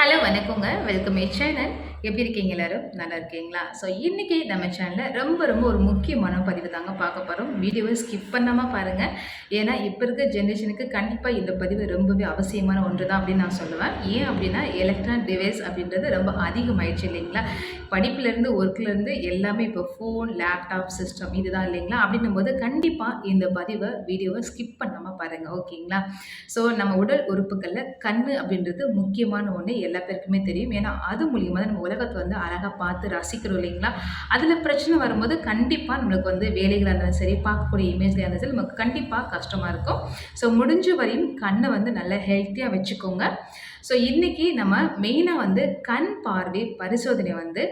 Hello வணக்கங்க. Welcome a channel. எப்படி இருக்கீங்க எல்லாரும்? நல்லா இருக்கீங்களா? ஸோ இன்றைக்கி நம்ம சேனலில் ரொம்ப ரொம்ப ஒரு முக்கியமான பதிவு தாங்க பார்க்க போகிறோம் வீடியோவை ஸ்கிப் பண்ணாமல் பாருங்கள் ஏன்னா இப்போ இருக்க ஜென்ரேஷனுக்கு கண்டிப்பாக இந்த பதிவு ரொம்பவே அவசியமான ஒன்று தான் அப்படின்னு நான் சொல்லுவேன். ஏன் அப்படின்னா எலக்ட்ரானிக் டிவைஸ் அப்படின்றது ரொம்ப அதிகமாயிடுச்சு இல்லைங்களா? படிப்புலேருந்து ஒர்க்லேருந்து எல்லாமே இப்போ ஃபோன் லேப்டாப் சிஸ்டம் இதுதான் இல்லைங்களா? அப்படின்னும் போது கண்டிப்பாக இந்த பதிவை வீடியோவை ஸ்கிப் பண்ணாமல் பாருங்கள் ஓகேங்களா? ஸோ நம்ம உடல் உறுப்புகளில் கண் அப்படின்றது முக்கியமான ஒன்று எல்லா பேருக்குமே தெரியும். ஏன்னா அது மூலியமாக தான் நம்ம உலகத்தை வந்து அழகாக பார்த்து ரசிக்கிறோம் இல்லைங்களா? அதில் பிரச்சனை வரும்போது கண்டிப்பாக நம்மளுக்கு வந்து வேலைகளாக இருந்தாலும் சரி பார்க்கக்கூடிய இமேஜ்லையாக இருந்தாலும் சரி நமக்கு கண்டிப்பாக கஷ்டமாக இருக்கும். ஸோ முடிஞ்ச வரையும் கண்ணை வந்து நல்லா ஹெல்த்தியாக வச்சுக்கோங்க. ஸோ இன்றைக்கி நம்ம மெயினாக வந்து கண் பார்வை பரிசோதனை வந்து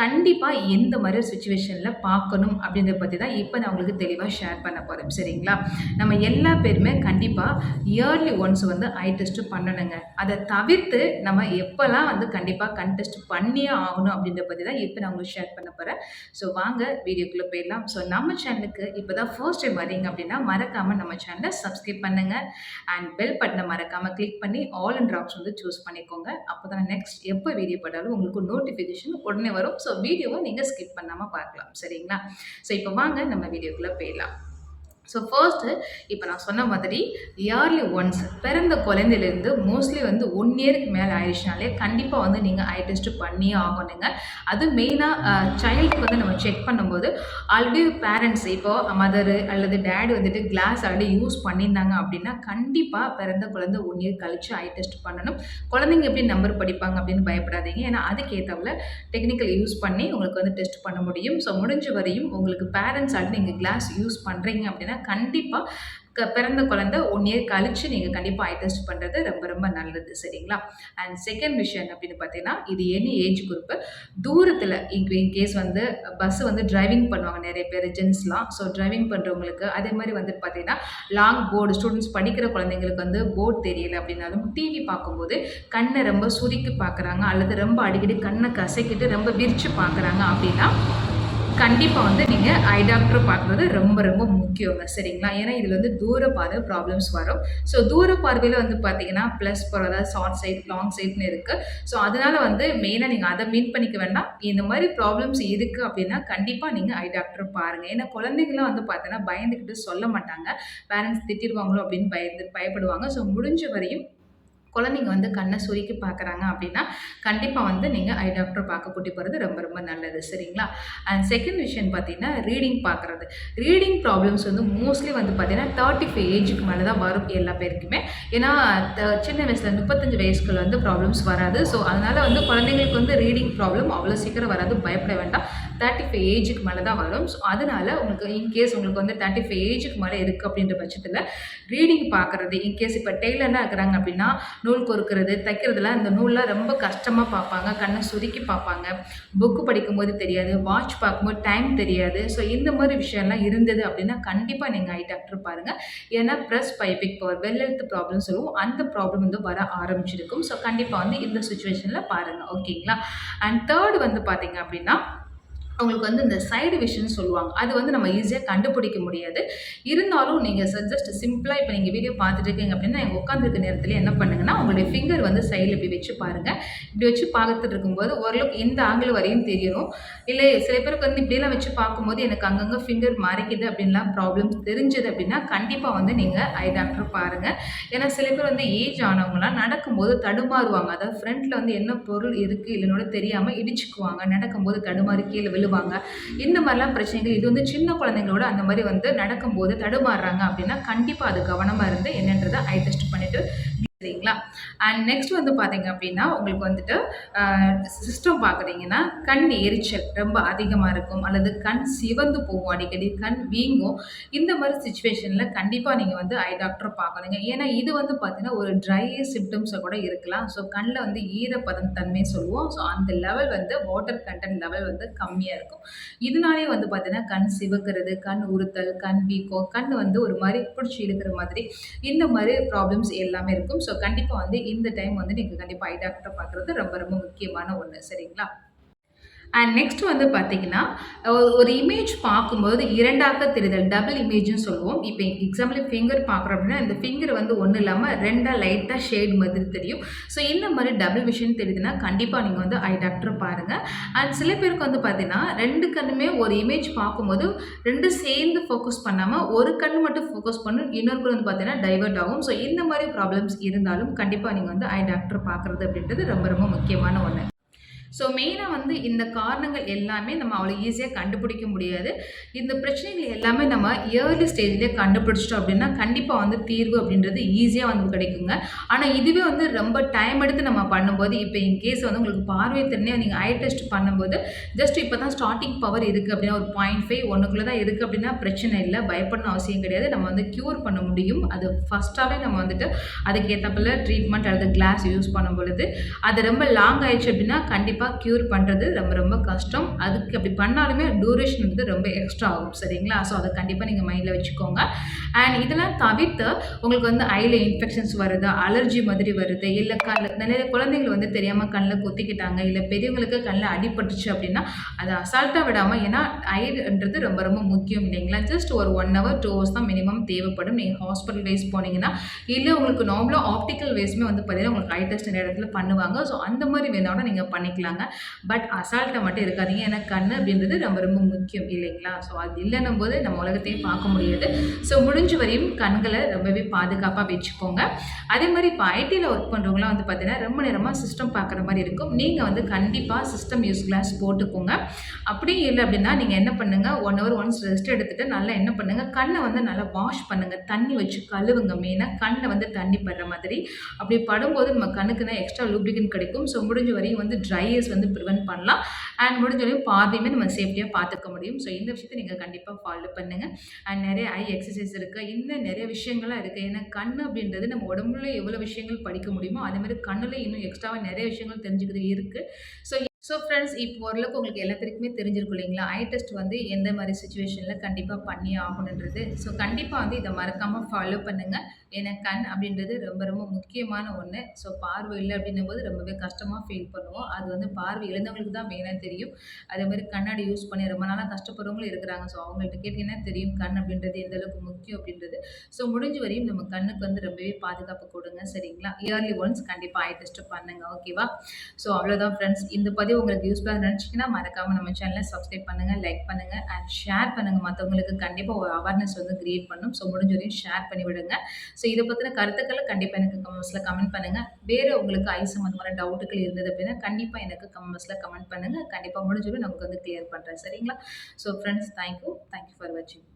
கண்டிப்பாக எந்த மாதிரி சுச்சுவேஷனில் பார்க்கணும் அப்படின்றத பற்றி தான் இப்போ நான் உங்களுக்கு தெளிவாக ஷேர் பண்ண போகிறேன் சரிங்களா? நம்ம எல்லா பேருமே கண்டிப்பாக இயர்லி ஒன்ஸ் வந்து ஐ டெஸ்ட்டு பண்ணணுங்க. அதை தவிர்த்து நம்ம எப்போல்லாம் வந்து கண்டிப்பாக கண் டெஸ்ட் பண்ணியே ஆகணும் அப்படின்றத பற்றி தான் இப்போ நான் உங்களுக்கு ஷேர் பண்ண போகிறேன் ஸோ வாங்க வீடியோக்குள்ளே போயிடலாம். ஸோ நம்ம சேனலுக்கு இப்போ தான் ஃபர்ஸ்ட் டைம் வரீங்க அப்படின்னா மறக்காமல் நம்ம சேனலை சப்ஸ்கிரைப் பண்ணுங்கள் அண்ட் பெல் பட்டனை மறக்காமல் கிளிக் பண்ணி ஆல் அண்ட் ட்ராப்ஸ் வந்து சூஸ் பண்ணிக்கோங்க. அப்போ தான் நெக்ஸ்ட் எப்போ வீடியோ போட்டாலும் உங்களுக்கு நோட்டிஃபிகேஷன் உடனே வரும். ஸோ வீடியோவை நீங்கள் ஸ்கிப் பண்ணாமல் பார்க்கலாம். சரிங்களா? ஸோ இப்போ வாங்க நம்ம வீடியோக்குள்ளே போயிடலாம். ஸோ ஃபர்ஸ்ட்டு இப்போ நான் சொன்ன மாதிரி இயர்லி ஒன்ஸ் பிறந்த குழந்தையிலேருந்து மோஸ்ட்லி வந்து ஒன் இயருக்கு மேலே ஆயிடுச்சுனாலே கண்டிப்பாக வந்து நீங்கள் ஐ டெஸ்ட்டு பண்ணியே ஆகணுங்க. அது மெயினாக சைல்டுக்கு வந்து நம்ம செக் பண்ணும்போது ஆல்ரெடி பேரண்ட்ஸ் இப்போது மதரு அல்லது டேடி வந்துட்டு கிளாஸ் ஆல்ரெடி யூஸ் பண்ணியிருந்தாங்க அப்படின்னா கண்டிப்பாக பிறந்த குழந்தை ஒன் இயர் கழித்து ஐ டெஸ்ட் பண்ணணும். குழந்தைங்க எப்படி நம்பர் படிப்பாங்க அப்படின்னு பயப்படாதீங்க. ஏன்னா அதுக்கேற்றவில் டெக்னிக்கல் யூஸ் பண்ணி உங்களுக்கு வந்து டெஸ்ட் பண்ண முடியும். ஸோ முடிஞ்ச வரையும் உங்களுக்கு பேரண்ட்ஸ் ஆல்ரெடி நீங்கள் கிளாஸ் யூஸ் பண்ணுறீங்க அப்படின்னா கண்டிப்பாக க பிறந்த குழந்த ஒன் இயர் கழித்து நீங்கள் கண்டிப்பாக ஐ டெஸ்ட் பண்ணுறது ரொம்ப ரொம்ப நல்லது சரிங்களா? அண்ட் செகண்ட் விஷயம் அப்படின்னு பார்த்தீங்கன்னா இது எனி ஏஜ் குரூப்பு தூரத்தில் இங்கே இன்கேஸ் வந்து பஸ் வந்து டிரைவிங் பண்ணுவாங்க நிறைய பேர் ஜென்ஸ்லாம் ஸோ டிரைவிங் பண்ணுறவங்களுக்கு அதே மாதிரி வந்துட்டு பார்த்தீங்கன்னா லாங் போர்டு ஸ்டூடெண்ட்ஸ் படிக்கிற குழந்தைங்களுக்கு வந்து போர்டு தெரியல அப்படின்னாலும் டிவி பார்க்கும்போது கண்ணை ரொம்ப சுருக்கி பார்க்குறாங்க அல்லது ரொம்ப அடிக்கடி கண்ணை கசக்கிட்டு ரொம்ப விரித்து பார்க்குறாங்க அப்படின்னா கண்டிப்பாக வந்து நீங்கள் ஐ டாக்டர் பார்க்குறது ரொம்ப ரொம்ப முக்கியங்க. சரிங்களா? ஏன்னா இதில் வந்து தூர பார்வை ப்ராப்ளம்ஸ் வரும். ஸோ தூர பார்வையில் வந்து பார்த்தீங்கன்னா ப்ளஸ் அதாவது ஷார்ட் சைட் லாங் சைட்னு இருக்குது ஸோ அதனால் வந்து மெயினாக நீங்கள் அதை மீட் பண்ணிக்க வேண்டாம். இந்த மாதிரி ப்ராப்ளம்ஸ் இருக்குது அப்படின்னா கண்டிப்பாக நீங்கள் ஐ டாக்டர் பாருங்கள் ஏன்னா குழந்தைங்களாம் வந்து பார்த்தீங்கன்னா பயந்துக்கிட்டு சொல்ல மாட்டாங்க. பேரண்ட்ஸ் திட்டிடுவாங்களோ அப்படின்னு பயந்து பயப்படுவாங்க. ஸோ முடிஞ்ச வரையும் குழந்தைங்க வந்து கண்ணை சுருக்கி பார்க்குறாங்க அப்படின்னா கண்டிப்பாக வந்து நீங்கள் ஐ டாக்டர் பார்க்க கூட்டி போகிறது ரொம்ப ரொம்ப நல்லது. சரிங்களா? அண்ட் செகண்ட் விஷயம் பார்த்தீங்கன்னா ரீடிங் பார்க்குறது. ரீடிங் ப்ராப்ளம்ஸ் வந்து மோஸ்ட்லி வந்து பார்த்தீங்கன்னா தேர்ட்டி ஃபைவ் ஏஜுக்கு மேலே தான் வரும் எல்லா பேருக்குமே. ஏன்னா சின்ன வயசில் முப்பத்தஞ்சு வயசுக்குள்ள வந்து ப்ராப்ளம்ஸ் வராது. ஸோ அதனால் வந்து குழந்தைங்களுக்கு வந்து ரீடிங் ப்ராப்ளம் அவ்வளோ சீக்கிரம் வராது. பயப்பட வேண்டாம். தேர்ட்டி ஃபைவ் ஏஜுக்கு மேலே தான் வரும். ஸோ அதனால் உங்களுக்கு இன்கேஸ் உங்களுக்கு வந்து தேர்ட்டி ஃபைவ் ஏஜுக்கு மேலே இருக்குது அப்படின்ற பட்சத்தில் ரீடிங் பார்க்குறது இன்கேஸ் இப்போ டெய்லர்லாம் இருக்கிறாங்க அப்படின்னா நூல் கொறுக்கிறது தைக்கிறதுலாம் இந்த நூல்லாம் ரொம்ப கஷ்டமாக பார்ப்பாங்க. கண்ணை சுருக்கி பார்ப்பாங்க. புக்கு படிக்கும்போது தெரியாது வாட்ச் பார்க்கும்போது டைம் தெரியாது. ஸோ இந்த மாதிரி விஷயம்லாம் இருந்தது அப்படின்னா கண்டிப்பாக நீங்கள் ஐ டாக்டர் பாருங்கள் ஏன்னா presbyopic power well problem சொல்லுவோம் அந்த ப்ராப்ளம் வந்து வர ஆரம்பிச்சிருக்கும். ஸோ கண்டிப்பாக வந்து இந்த சுச்சுவேஷனில் பாருங்கள் ஓகேங்களா அண்ட் தேர்ட் வந்து பார்த்தீங்க அப்படின்னா அவங்களுக்கு வந்து இந்த சைடு விஷன் சொல்லுவாங்க. அது வந்து நம்ம ஈஸியாக கண்டுபிடிக்க முடியாது. இருந்தாலும் நீங்கள் ஜஸ்ட் சிம்பிளாக இப்போ நீங்கள் வீடியோ பார்த்துட்டு இருக்கீங்க அப்படின்னா நீங்கள் உட்காந்துருக்க நேரத்தில் என்ன பண்ணுங்கன்னா உங்களுடைய ஃபிங்கர் வந்து சைடில் இப்படி வச்சு பாருங்கள் இப்படி வச்சு பார்த்துட்டு இருக்கும்போது ஓரளவுக்கு இந்த ஆங்கிள் வரையும் தெரியணும். இல்லை சில பேருக்கு வந்து இப்படிலாம் வச்சு பார்க்கும்போது எனக்கு அங்கங்கே ஃபிங்கர் மறைக்குது அப்படின்லாம் ப்ராப்ளம்ஸ் தெரிஞ்சது அப்படின்னா கண்டிப்பாக வந்து நீங்கள் ஐ டாக்டர் பாருங்கள் ஏன்னா சில பேர் வந்து ஏஜ் ஆனவங்களாம் நடக்கும்போது தடுமாறுவாங்க. அதாவது ஃப்ரண்ட்டில் வந்து என்ன பொருள் இருக்குது இல்லைனோட தெரியாமல் இடிச்சுக்குவாங்க. நடக்கும்போது தடுமாறி கீழே விழு விழுவாங்க இந்த மாதிரிலாம் பிரச்சனைகள் இது வந்து சின்ன குழந்தைங்களோட அந்த மாதிரி வந்து நடக்கும்போது தடுமாறுறாங்க அப்படின்னா கண்டிப்பாக அது கவனமாக இருந்து என்னன்றதை ஐ டெஸ்ட் பண்ணிவிட்டு சரிங்களா? அண்ட் நெக்ஸ்ட் வந்து பார்த்தீங்க அப்படின்னா உங்களுக்கு வந்துட்டு சிஸ்டம் பார்க்குறீங்கன்னா கண் எரிச்சல் ரொம்ப அதிகமாக இருக்கும். அல்லது கண் சிவந்து போகும் அடிக்கடி கண் வீங்கும். இந்த மாதிரி சுச்சுவேஷனில் கண்டிப்பாக நீங்கள் வந்து ஐ டாக்டர் பார்க்கணுங்க ஏன்னா இது வந்து பார்த்தீங்கன்னா ஒரு ட்ரை சிம்டம்ஸை கூட இருக்கலாம். ஸோ கண்ணில் வந்து ஈரப்பதம் தன்மை சொல்லுவோம். ஸோ அந்த லெவல் வந்து வாட்டர் கண்டென்ட் லெவல் வந்து கம்மியாக இருக்கும். இதனாலே வந்து பார்த்தீங்கன்னா கண் சிவக்கிறது கண் உறுத்தல் கண் வீக்கம் கண் வந்து ஒரு மாதிரி பிடிச்சி இழுக்கிற மாதிரி இந்த மாதிரி ப்ராப்ளம்ஸ் எல்லாமே இருக்கும். ஸோ ஸோ கண்டிப்பாக வந்து இந்த டைம் வந்து நீங்கள் கண்டிப்பாக ஐ டாக்டர் பார்க்குறது ரொம்ப ரொம்ப முக்கியமான ஒன்று சரிங்களா? அண்ட் நெக்ஸ்ட் வந்து பார்த்தீங்கன்னா ஒரு இமேஜ் பார்க்கும்போது இரண்டாக தெரிதல் டபுள் இமேஜ்னு சொல்லுவோம். இப்போ எக்ஸாம்பிள் ஃபிங்கர் பார்க்குறோம் அப்படின்னா இந்த ஃபிங்கர் வந்து ஒன்றும் இல்லாமல் ரெண்டாக லைட்டாக ஷேட் மாதிரி தெரியும். ஸோ இந்த மாதிரி டபுள் விஷன் தெரியுதுன்னா கண்டிப்பாக நீங்கள் வந்து ஐ டாக்டர் பாருங்கள் அண்ட் சில பேருக்கு வந்து பார்த்தீங்கன்னா ரெண்டு கண்ணுமே ஒரு இமேஜ் பார்க்கும்போது ரெண்டு சேர்ந்து ஃபோக்கஸ் பண்ணாமல் ஒரு கண் மட்டும் ஃபோக்கஸ் பண்ணும் இன்னொரு கண் வந்து பார்த்தீங்கன்னா டைவர்ட் ஆகும். ஸோ இந்த மாதிரி ப்ராப்ளம்ஸ் இருந்தாலும் கண்டிப்பாக நீங்கள் வந்து ஐ டாக்டர் பார்க்குறது அப்படின்றது ரொம்ப ரொம்ப முக்கியமான ஒன்று ஸோ மெயினாக வந்து இந்த காரணங்கள் எல்லாமே நம்ம அவ்வளோ ஈஸியாக கண்டுபிடிக்க முடியாது. இந்த பிரச்சனைகள் எல்லாமே நம்ம ஏர்லி ஸ்டேஜ்லேயே கண்டுபிடிச்சிட்டோம் அப்படின்னா கண்டிப்பாக வந்து தீர்வு அப்படின்றது ஈஸியாக வந்து கிடைக்குங்க. ஆனால் இதுவே வந்து ரொம்ப டைம் எடுத்து நம்ம பண்ணும்போது இப்போ இன் கேஸ் வந்து உங்களுக்கு பார்வை திறனே நீங்கள் ஐ டெஸ்ட் பண்ணும்போது ஜஸ்ட் இப்போ தான் ஸ்டார்டிங் பவர் இருக்குது அப்படின்னா ஒரு பாயிண்ட் ஃபைவ் ஒன்றுக்குள்ளே தான் இருக்குது அப்படின்னா பிரச்சனை இல்லை பயப்படணும் அவசியம் கிடையாது. நம்ம வந்து க்யூர் பண்ண முடியும். அது ஃபஸ்ட்டாகவே நம்ம வந்துட்டு அதுக்கேற்றப்பில் ட்ரீட்மெண்ட் அல்லது கிளாஸ் யூஸ் பண்ணும் பொழுது அது ரொம்ப லாங் ஆயிடுச்சு அப்படின்னா கண்டிப்பாக கண்டிப்பாக க்யூர் பண்ணுறது ரொம்ப ரொம்ப கஷ்டம். அதுக்கு அப்படி பண்ணாலுமே டூரேஷன் வந்து ரொம்ப எக்ஸ்ட்ரா ஆகும் சரிங்களா? ஸோ அதை கண்டிப்பாக நீங்கள் மைண்டில் வச்சுக்கோங்க. அண்ட் இதெல்லாம் தவிர்த்து உங்களுக்கு வந்து ஐயில் இன்ஃபெக்ஷன்ஸ் வருது அலர்ஜி மாதிரி வருது இல்லை கண்ணில் நிறைய குழந்தைகள் வந்து தெரியாமல் கண்ணில் கொத்திக்கிட்டாங்க இல்லை பெரியவங்களுக்கு கண்ணில் அடிபட்டுச்சு அப்படின்னா அதை அசால்ட்டாக விடாமல் ஏன்னா ஐன்றது ரொம்ப ரொம்ப முக்கியம் இல்லைங்களா? ஜஸ்ட் ஒரு ஒன் ஹவர் டூ ஹவர்ஸ் தான் மினிமம் தேவைப்படும். நீங்கள் ஹாஸ்பிட்டல் வைஸ் போனீங்கன்னா இல்லை உங்களுக்கு நார்மலாக ஆப்டிக்கல் வேஸ்மே வந்து பார்த்தீங்கன்னா உங்களுக்கு ஐ டெஸ்ட் நிறைய இடத்துல பண்ணுவாங்க. ஸோ அந்த மாதிரி வேணாலும் நீங்கள் பண்ணிக்கலாம். இருக்காங்க பட் அசால்ட்டை மட்டும் இருக்காதீங்க. ஏன்னா கண் அப்படின்றது ரொம்ப ரொம்ப முக்கியம் இல்லைங்களா? ஸோ அது இல்லைன்னும் போது நம்ம உலகத்தையும் பார்க்க முடியாது. ஸோ முடிஞ்ச வரையும் கண்களை ரொம்பவே பாதுகாப்பாக வச்சுக்கோங்க. அதே மாதிரி இப்போ ஐடியில் ஒர்க் பண்ணுறவங்களாம் வந்து பார்த்தீங்கன்னா ரொம்ப நேரமாக சிஸ்டம் பார்க்குற மாதிரி இருக்கும். நீங்கள் வந்து கண்டிப்பாக சிஸ்டம் யூஸ் கிளாஸ் போட்டுக்கோங்க. அப்படியும் இல்லை அப்படின்னா நீங்கள் என்ன பண்ணுங்கள் ஒன் ஹவர் ஒன்ஸ் ரெஸ்ட் எடுத்துகிட்டு நல்லா என்ன பண்ணுங்கள் கண்ணை வந்து நல்லா வாஷ் பண்ணுங்கள் தண்ணி வச்சு கழுவுங்க. மெயினாக கண்ணை வந்து தண்ணி படுற மாதிரி. அப்படி படும்போது நம்ம கண்ணுக்கு தான் எக்ஸ்ட்ரா லூப்ளிகன் கிடைக்கும். ஸோ முடிஞ்ச வரையும் வந்து ட்ரை ஃபேஸ் வந்து ப்ரிவென்ட் பண்ணலாம். அண்ட் முடிஞ்சளவு பார்வையுமே நம்ம சேஃப்டியாக பார்த்துக்க முடியும். ஸோ இந்த விஷயத்தை நீங்கள் கண்டிப்பாக ஃபாலோ பண்ணுங்கள் அண்ட் நிறைய ஐ எக்ஸசைஸ் இருக்குது இன்னும் நிறைய விஷயங்கள்லாம் இருக்குது ஏன்னா கண் அப்படின்றது நம்ம உடம்புல எவ்வளோ விஷயங்கள் படிக்க முடியுமோ அதே மாதிரி கண்ணில் இன்னும் எக்ஸ்ட்ராவாக நிறைய விஷயங்கள் தெரிஞ்சுக்கிறது இருக்குது ஸோ ஸோ ஃப்ரெண்ட்ஸ் இப்போ ஓரளவுக்கு உங்களுக்கு எல்லாத்துக்குமே தெரிஞ்சிருக்கும் இல்லைங்களா? ஐ டெஸ்ட் வந்து எந்த மாதிரி சுச்சுவேஷனில் கண்டிப்பாக பண்ணி ஆகணுன்றது. ஸோ கண்டிப்பாக வந்து இதை மறக்காமல் ஃபாலோ பண்ணுங்கள் ஏன்னா கண் அப்படின்றது ரொம்ப ரொம்ப முக்கியமான ஒன்று ஸோ பார்வை இல்லை அப்படின்னும் போது ரொம்பவே கஷ்டமாக ஃபீல் பண்ணுவோம். அது வந்து பார்வை இழந்தவங்களுக்கு தான் மெயினாக தெரியும். அதே மாதிரி கண்ணாடி யூஸ் பண்ணி ரொம்ப நாளாக கஷ்டப்படுறவங்களும் இருக்கிறாங்க. ஸோ அவங்கள்ட்ட கேட்டிங்கன்னா தெரியும் கண் அப்படின்றது எந்த அளவுக்கு முக்கியம் அப்படின்றது. ஸோ முடிஞ்ச வரையும் நம்ம கண்ணுக்கு வந்து ரொம்பவே பாதுகாப்பு கொடுங்க. சரிங்களா? இயர்லி ஒன்ஸ் கண்டிப்பாக ஐ டெஸ்ட் பண்ணுங்கள் ஓகேவா ஸோ அவ்வளோதான் ஃப்ரெண்ட்ஸ் இந்த பதிவு உங்களுக்கு யூஸ்ஃபுல்லாக நினச்சிங்கன்னா மறக்காமல் நம்ம சேனலை சப்ஸ்கிரைப் பண்ணுங்கள் லைக் பண்ணுங்கள் அண்ட் ஷேர் பண்ணுங்கள் மற்றவங்களுக்கு கண்டிப்பாக ஒரு அவேர்னஸ் வந்து க்ரியேட் பண்ணும். ஸோ முடிஞ்ச வரையும் ஷேர் பண்ணி விடுங்க. ஸோ இதை பற்றின கருத்துக்களை கண்டிப்பாக எனக்கு கமெண்ட்ஸில் கமெண்ட் பண்ணுங்கள் வேறு உங்களுக்கு ஐ சம்மந்தமான டவுட்டுகள் இருந்தது அப்படின்னா கண்டிப்பாக எனக்கு கமெண்ட்ஸில் கமெண்ட் பண்ணுங்கள் கண்டிப்பாக முடிஞ்சவரை நமக்கு வந்து கிளியர் பண்ணுறேன் சரிங்களா? So friends thank you thank you for வாட்சிங்